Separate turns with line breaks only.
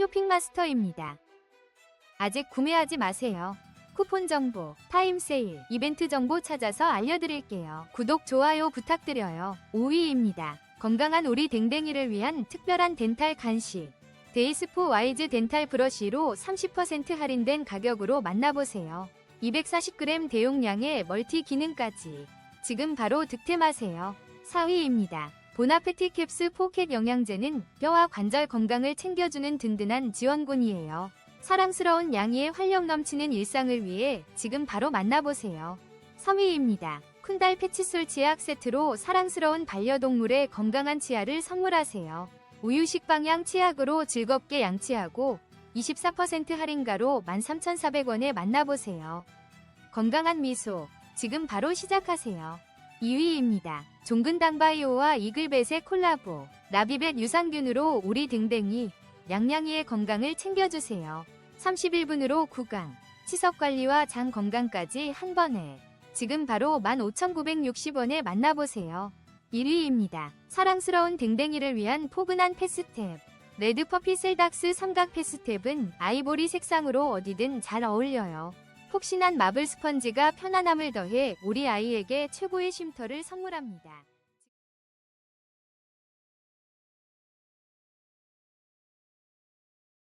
쇼핑마스터입니다. 아직 구매하지 마세요. 쿠폰 정보, 타임 세일, 이벤트 정보 찾아서 알려드릴게요. 구독, 좋아요 부탁드려요. 5위입니다. 건강한 우리 댕댕이를 위한 특별한 덴탈 간식. 데이스포 와이즈 덴탈 브러쉬로 30% 할인된 가격으로 만나보세요. 240g 대용량의 멀티 기능까지. 지금 바로 득템하세요. 4위입니다. 보나페티 캡스 포켓 영양제는 뼈와 관절 건강을 챙겨주는 든든한 지원군이에요. 사랑스러운 양이의 활력 넘치는 일상을 위해 지금 바로 만나보세요. 3위입니다. 쿤달 패치솔 치약 세트로 사랑스러운 반려동물의 건강한 치아를 선물하세요. 우유식 방향 치약으로 즐겁게 양치하고 24% 할인가로 13,400원에 만나보세요. 건강한 미소, 지금 바로 시작하세요. 2위입니다. 종근당바이오와 이글벳의 콜라보, 나비벳 유산균으로 우리 댕댕이, 양양이의 건강을 챙겨주세요. 31분으로 구강, 치석 관리와 장 건강까지 한 번에. 지금 바로 15,960원에 만나보세요. 1위입니다. 사랑스러운 댕댕이를 위한 포근한 패스탭. 레드 퍼피 셀닥스 삼각 패스탭은 아이보리 색상으로 어디든 잘 어울려요. 폭신한 마블 스펀지가 편안함을 더해 우리 아이에게 최고의 쉼터를 선물합니다.